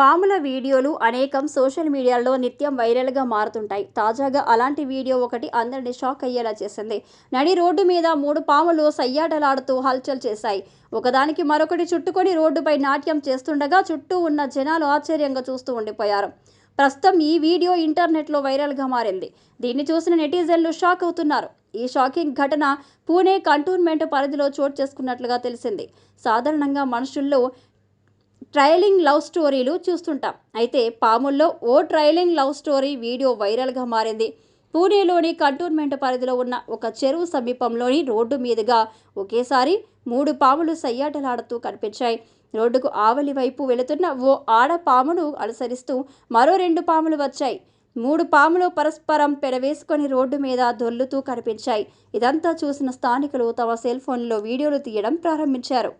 పాముల వీడియోలు అనేకం సోషల్ మీడియాలో నిత్యం వైరల్గా మారుతుంటాయి. తాజాగా అలాంటి వీడియో ఒకటి అందరినీ షాక్ అయ్యేలా చేసింది. నడి రోడ్డు మీద మూడు పాములు సయ్యాటలాడుతూ హల్చల్ చేశాయి. ఒకదానికి మరొకటి చుట్టుకొని రోడ్డుపై నాట్యం చేస్తుండగా చుట్టూ ఉన్న జనాలు ఆశ్చర్యంగా చూస్తూ ఉండిపోయారు. ప్రస్తుతం ఈ వీడియో ఇంటర్నెట్లో వైరల్గా మారింది. దీన్ని చూసిన నెటిజన్లు షాక్ అవుతున్నారు. ఈ షాకింగ్ ఘటన పూణే కంటోన్మెంట్ పరిధిలో చోటు చేసుకున్నట్లుగా తెలిసింది. సాధారణంగా మనుషుల్లో ట్రయలింగ్ లవ్ స్టోరీలు చూస్తుంటాం. అయితే పాముల్లో ఓ ట్రయలింగ్ లవ్ స్టోరీ వీడియో వైరల్గా మారింది. పూణేలోని కంటోన్మెంట్ పరిధిలో ఉన్న ఒక చెరువు సమీపంలోని రోడ్డు మీదుగా ఒకేసారి మూడు పాములు సయ్యాటలాడుతూ కనిపించాయి. రోడ్డుకు ఆవలి వైపు వెళుతున్న ఓ ఆడ పామును అనుసరిస్తూ మరో రెండు పాములు వచ్చాయి. మూడు పాములు పరస్పరం పెడవేసుకొని రోడ్డు మీద దొర్లుతూ కనిపించాయి. ఇదంతా చూసిన స్థానికులు తమ సెల్ ఫోన్లో వీడియోలు తీయడం ప్రారంభించారు.